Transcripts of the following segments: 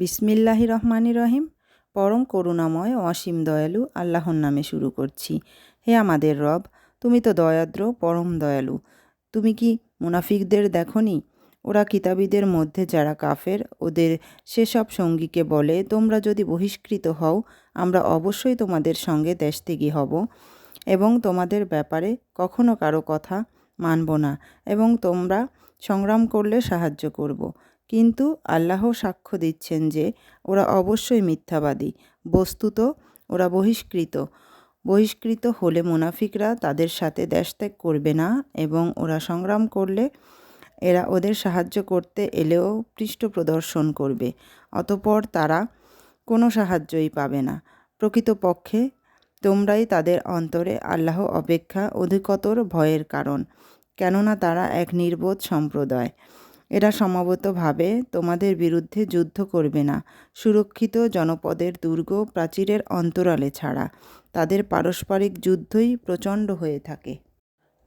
বিসমিল্লাহি রহমানি রহিম। পরম করুণাময় অসীম দয়ালু আল্লাহর নামে শুরু করছি। হে আমাদের রব, তুমি তো দয়াদ্র, পরম দয়ালু। তুমি কি মুনাফিকদের দেখনি? ওরা কিতাবীদের মধ্যে যারা কাফের, ওদের সেসব সঙ্গীকে বলে, তোমরা যদি বহিষ্কৃত হও, আমরা অবশ্যই তোমাদের সঙ্গে দেশ থেকে হব এবং তোমাদের ব্যাপারে কখনো কারও কথা মানব না এবং তোমরা সংগ্রাম করলে সাহায্য করব। কিন্তু আল্লাহ সাক্ষ্য দিচ্ছেন যে ওরা অবশ্যই মিথ্যাবাদী। বস্তুত ওরা বহিষ্কৃত। বহিষ্কৃত হলে মুনাফিকরা তাদের সাথে দেশ ত্যাগ করবে না এবং ওরা সংগ্রাম করলে এরা ওদের সাহায্য করতে এলেও পৃষ্ঠ প্রদর্শন করবে, অতপর তারা কোনো সাহায্যই পাবে না। প্রকৃতপক্ষে তোমরাই তাদের অন্তরে আল্লাহ অপেক্ষা অধিকতর ভয়ের কারণ, কেননা তারা এক নির্বোধ সম্প্রদায়। এরা সমবেতভাবে তোমাদের বিরুদ্ধে যুদ্ধ করবে না। সুরক্ষিত জনপদের দুর্গ প্রাচীরের অন্তরালে ছাড়া। তাদের পারস্পরিক যুদ্ধই প্রচণ্ড হয়ে থাকে।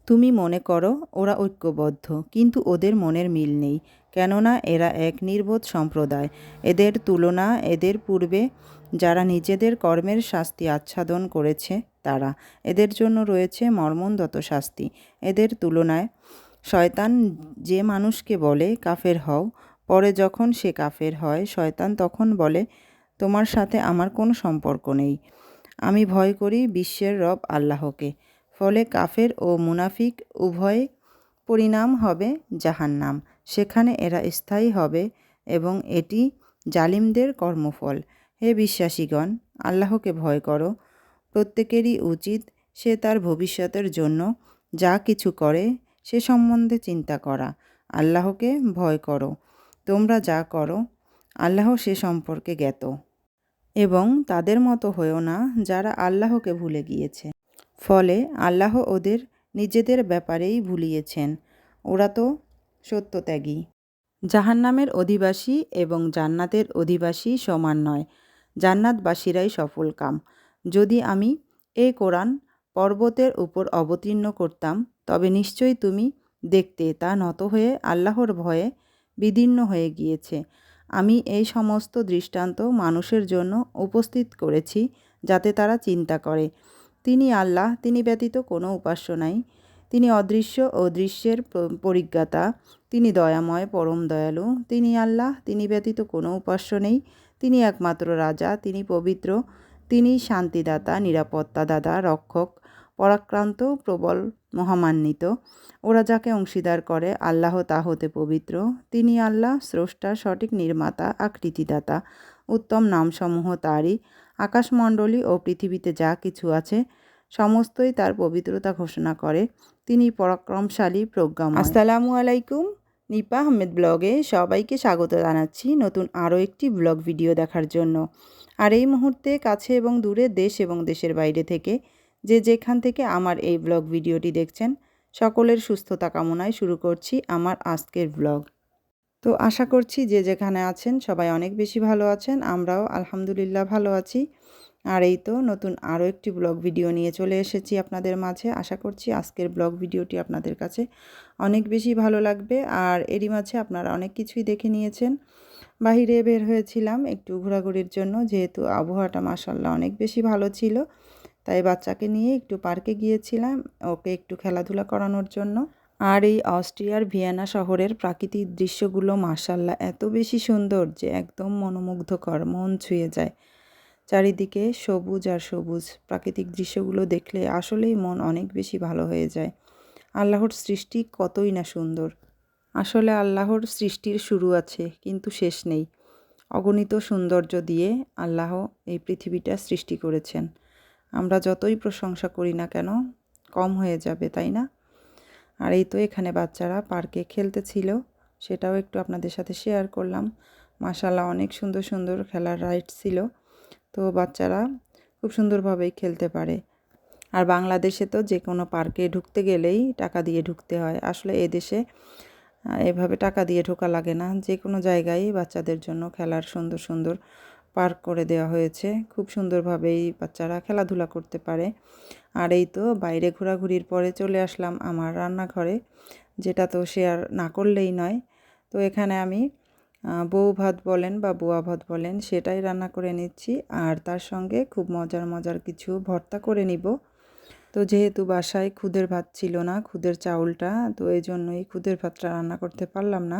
তুমি মনে করো ওরা ঐক্যবদ্ধ, কিন্তু ওদের মনের মিল নেই। কেননা এরা এক নির্বোধ সম্প্রদায়। এদের তুলনা এদের পূর্বে যারা নিজেদের কর্মের শাস্তি আচ্ছাদন করেছে তারা। এদের জন্য রয়েছে মর্মন্দত শাস্তি। এদের তুলনায় শয়তান যে মানুষকে বলে কাফের হও, পরে যখন সে কাফের হয়, শয়তান তখন বলে, তোমার সাথে আমার কোনো সম্পর্ক নেই। আমি ভয় করি বিশ্বের রব আল্লাহকে। ফলে কাফের ও মুনাফিক উভয় পরিণাম হবে জাহান্নাম। সেখানে এরা স্থায়ী হবে এবং এটি জালিমদের কর্মফল। হে বিশ্বাসীগণ, আল্লাহকে ভয় করো। প্রত্যেকেরই উচিত সে তার ভবিষ্যতের জন্য যা কিছু করে সে সম্বন্ধে চিন্তা করা। আল্লাহকে ভয় করো। তোমরা যা করো, আল্লাহ সে সম্পর্কে জ্ঞাত। এবং তাদের মতো হয়েও না যারা আল্লাহকে ভুলে গিয়েছে। ফলে আল্লাহ ওদের নিজেদের ব্যাপারেই ভুলিয়েছেন। ওরা তো সত্যত্যাগী। জাহান্নামের অধিবাসী এবং জান্নাতের অধিবাসী সমান নয়। জান্নাতবাসীরাই সফল কাম। যদি আমি এই কোরআন পর্বতের উপর অবতীর্ণ করতাম তবে নিশ্চয়ই তুমি দেখতে তা নত হয়ে আল্লাহর ভয়ে বিদীর্ণ হয়ে গিয়েছে। আমি এই সমস্ত দৃষ্টান্ত মানুষের জন্য উপস্থিত করেছি যাতে তারা চিন্তা করে। তিনি আল্লাহ, তিনি ব্যতীত কোনো উপাস্য নাই। তিনি অদৃশ্য ও দৃশ্যের পরিজ্ঞাতা। তিনি দয়াময়, পরম দয়ালু। তিনি আল্লাহ, তিনি ব্যতীত কোনো উপাস্য নেই। তিনি একমাত্র রাজা, তিনি পবিত্র। তিনি শান্তিদাতা, নিরাপত্তাদাতা, রক্ষক। পরাক্রান্ত, প্রবল, মহামান্বিত। ওরা যাকে অংশীদার করে, আল্লাহ তা হতে পবিত্র। তিনি আল্লাহ, স্রষ্টা, সঠিক নির্মাতা, আকৃতিদাতা, উত্তম নামসমূহ তারই। আকাশমণ্ডলী ও পৃথিবীতে যা কিছু আছে, সমস্তই তার পবিত্রতা ঘোষণা করে। তিনি পরাক্রমশালী প্রজ্ঞা আসসালামু আলাইকুম। নিপা আহমেদ ব্লগে সবাইকে স্বাগত জানাচ্ছি নতুন আরও একটি ব্লগ ভিডিও দেখার জন্য। আর এই মুহূর্তে কাছে এবং দূরে দেশ এবং দেশের বাইরে থেকে যে যেখান থেকে আমার এই ব্লগ ভিডিওটি দেখছেন, সকলের সুস্থতা কামনায় শুরু করছি আমার আজকের ব্লগ তো আশা করছি যে যেখানে আছেন সবাই অনেক বেশি ভালো আছেন, আমরাও আলহামদুলিল্লাহ ভালো আছি। আর এই তো নতুন আরও একটি ব্লগ ভিডিও নিয়ে চলে এসেছি আপনাদের মাঝে। আশা করছি আজকের ব্লগ ভিডিওটি আপনাদের কাছে অনেক বেশি ভালো লাগবে। আর এরই মাঝে আপনারা অনেক কিছুই দেখে নিয়েছেন। বাহিরে বের হয়েছিলাম একটু ঘোরাঘুরির জন্য, যেহেতু আবহাওয়াটা মাসাল্লাহ অনেক বেশি ভালো ছিল। তাই বাচ্চাকে নিয়ে একটু পার্কে গিয়েছিলাম ওকে একটু খেলাধুলা করানোর জন্য। আর এই অস্ট্রিয়ার ভিয়েনা শহরের প্রাকৃতিক দৃশ্যগুলো মাসাল্লাহ এত বেশি সুন্দর যে একদম মনোমুগ্ধকর, মন ছুঁয়ে যায়। চারিদিকে সবুজ আর সবুজ প্রাকৃতিক দৃশ্যগুলো দেখলে আসলেই মন অনেক বেশি ভালো হয়ে যায়। আল্লাহর সৃষ্টি কতই না সুন্দর। আসলে আল্লাহর সৃষ্টির শুরু আছে, কিন্তু শেষ নেই। অগণিত সৌন্দর্য দিয়ে আল্লাহ এই পৃথিবীটা সৃষ্টি করেছেন। আমরা যতই প্রশংসা করি না কেন, কম হয়ে যাবে, তাই না? আর এই তো এখানে বাচ্চারা পার্কে খেলতেছিল সেটাও একটু আপনাদের সাথে শেয়ার করলাম। মাসাল্লাহ অনেক সুন্দর সুন্দর খেলার রাইড ছিল। তো বাচ্চারা খুব সুন্দরভাবেই খেলতে পারে। আর বাংলাদেশে তো যে কোনো পার্কে ঢুকতে গেলেই টাকা দিয়ে ঢুকতে হয়। আসলে এদেশে এভাবে টাকা দিয়ে ঢোকা লাগে না। যে কোনো জায়গায় বাচ্চাদের জন্য খেলার সুন্দর সুন্দর পার্ক করে দেওয়া হয়েছে। খুব সুন্দরভাবেই বাচ্চারা খেলাধুলা করতে পারে। আর এই তো বাইরে ঘোরাঘুরির পরে চলে আসলাম আমার রান্নাঘরে, যেটা তো শেয়ার না করলেই নয়। তো এখানে আমি বউ ভাত বলেন বা বোয়া ভাত বলেন সেটাই রান্না করে নিচ্ছি। আর তার সঙ্গে খুব মজার মজার কিছু ভর্তা করে নিব। তো যেহেতু বাসায় খুদের ভাত ছিল না, খুদের চাউলটা, তো এই জন্যই খুদের ভাতটা রান্না করতে পারলাম না।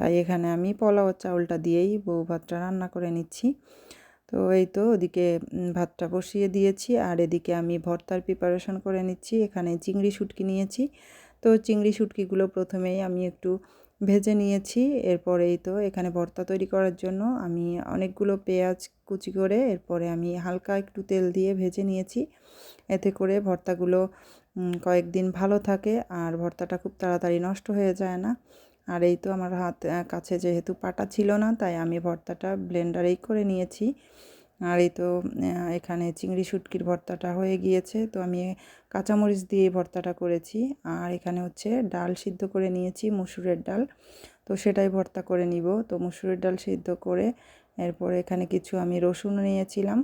তাই এখানে আমি পোলাও চাউলটা দিয়েই বউ ভাতটা রান্না করে নিচ্ছি। তো এই তো ওদিকে ভাতটা বসিয়ে দিয়েছি আর এদিকে আমি ভর্তার প্রিপারেশন করে নিচ্ছি। এখানে চিংড়ি শুটকি নিয়েছি। তো চিংড়ি শুটকিগুলো প্রথমেই আমি একটু ভেজে নিয়েছি। এরপরেই তো এখানে ভর্তা তৈরি করার জন্য আমি অনেকগুলো পেঁয়াজ কুচি করে এরপরে আমি হালকা একটু তেল দিয়ে ভেজে নিয়েছি। এতে করে ভর্তাগুলো কয়েকদিন ভালো থাকে আর ভর্তাটা খুব তাড়াতাড়ি নষ্ট হয়ে যায় না। আর এই তো আমার হাত কাছে যেহেতু পাটা ছিল না, তাই আমি ভর্তাটা ব্লেন্ডারেই করে নিয়েছি। আর এই তো এখানে চিংড়ি শুটকির ভর্তাটা হয়ে গিয়েছে, তো আমি কাঁচামরিচ দিয়ে ভর্তাটা করেছি। আর এখানে হচ্ছে ডাল সিদ্ধ করে নিয়েছি, মুসুরের ডাল। তো সেটাই ভর্তা করে নিব। তো মুসুরের ডাল সিদ্ধ করে এরপরে এখানে কিছু আমি রসুন নিয়েছিলাম।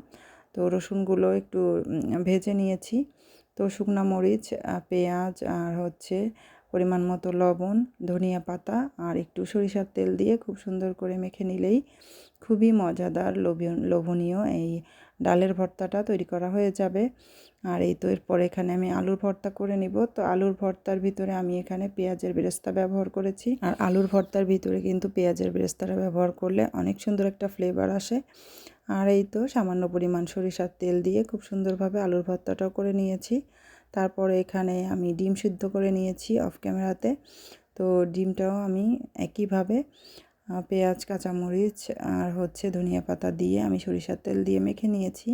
তো রসুনগুলো একটু ভেজে নিয়েছি। তো শুকনো মরিচ পেঁয়াজ আর হচ্ছে পরিমাণ মতো লবণ, ধনিয়া পাতা আর একটু সরিষার তেল দিয়ে খুব সুন্দর করে মেখে নিলেই খুবই মজাদার লোভনীয় এই ডালের ভর্তাটা তৈরি করা হয়ে যাবে। আর এই তো এরপর এখানে আমি আলুর ভর্তা করে নিব। তো আলুর ভর্তার ভিতরে আমি এখানে পেঁয়াজের বেরেস্তা ব্যবহার করেছি। আর আলুর ভর্তার ভিতরে কিন্তু পেঁয়াজের বেরেস্তাটা ব্যবহার করলে অনেক সুন্দর একটা ফ্লেভার আসে। আর এই তো সামান্য পরিমাণ সরিষার তেল দিয়ে খুব সুন্দরভাবে আলুর ভর্তাটাও করে নিয়েছি। তারপরে এখানে আমি ডিম সিদ্ধ করে নিয়েছি অফ ক্যামেরাতে। তো ডিমটাও আমি একইভাবে পেঁয়াজ, কাঁচামরিচ আর হচ্ছে ধনিয়া পাতা দিয়ে আমি সরিষার তেল দিয়ে মেখে নিয়েছি।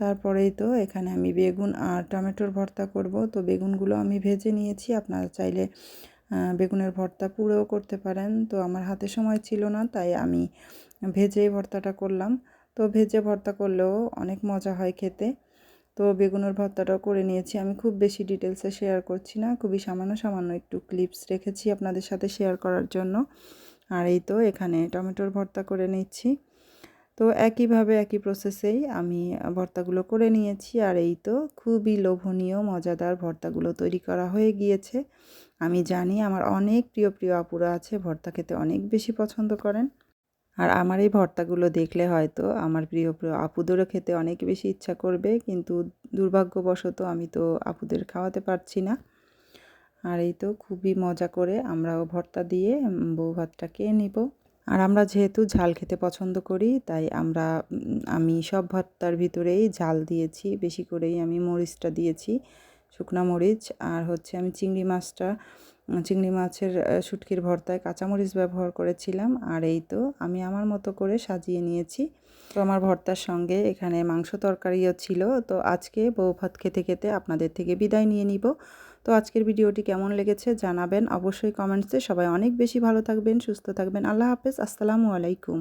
তারপরেই তো এখানে আমি বেগুন আর টমেটোর ভর্তা করব। তো বেগুনগুলো আমি ভেজে নিয়েছি। আপনারা চাইলে বেগুনের ভর্তা পুরোও করতে পারেন। তো আমার হাতে সময় ছিল না, তাই আমি ভেজেই ভর্তাটা করলাম। তো ভেজে ভর্তা করলেও অনেক মজা হয় খেতে। তো বেগুনের ভর্তাটাও করে নিয়েছি। আমি খুব বেশি ডিটেলসে শেয়ার করছি না। খুবই সামান্য সামান্য একটু ক্লিপস রেখেছি আপনাদের সাথে শেয়ার করার জন্য। আর এই তো এখানে টমেটোর ভর্তা করে নিচ্ছি। তো একইভাবে, একই প্রসেসেই আমি ভর্তাগুলো করে নিয়েছি। আর এই তো খুবই লোভনীয়, মজাদার ভর্তাগুলো তৈরি করা হয়ে গিয়েছে। আমি জানি আমার অনেক প্রিয় প্রিয় আপুরা আছে, ভর্তা খেতে অনেক বেশি পছন্দ করেন। আর আমার এই ভর্তাগুলো দেখলে হয়তো আমার প্রিয় প্রিয় আপুদেরও খেতে অনেক বেশি ইচ্ছা করবে, কিন্তু দুর্ভাগ্যবশত আমি তো আপুদের খাওয়াতে পারছি না। আর এই তো খুবই মজা করে আমরাও ভর্তা দিয়ে বউ ভাতটা খেয়ে নিব। আর আমরা যেহেতু ঝাল খেতে পছন্দ করি, তাই আমরা, আমি সব ভর্তার ভিতরেই ঝাল দিয়েছি, বেশি করেই আমি মরিচটা দিয়েছি, শুকনা মরিচ আর হচ্ছে আমি চিংড়ি মাছটা চিংড়ি মাছের শুটকির ভর্তায় কাঁচামরিচ ব্যবহার করেছিলাম। আর এই তো আমি আমার মতো করে সাজিয়ে নিয়েছি। তো আমার ভর্তার সঙ্গে এখানে মাংস তরকারিও ছিল। তো আজকে বউ ভাত খেতে খেতে আপনাদের থেকে বিদায় নিয়ে নিব। তো আজকের ভিডিওটি কেমন লেগেছে জানাবেন। অবশ্যই কমেন্টসে সবাই অনেক বেশি ভালো থাকবেন, সুস্থ থাকবেন। আল্লাহ হাফেজ। আসসালামু আলাইকুম।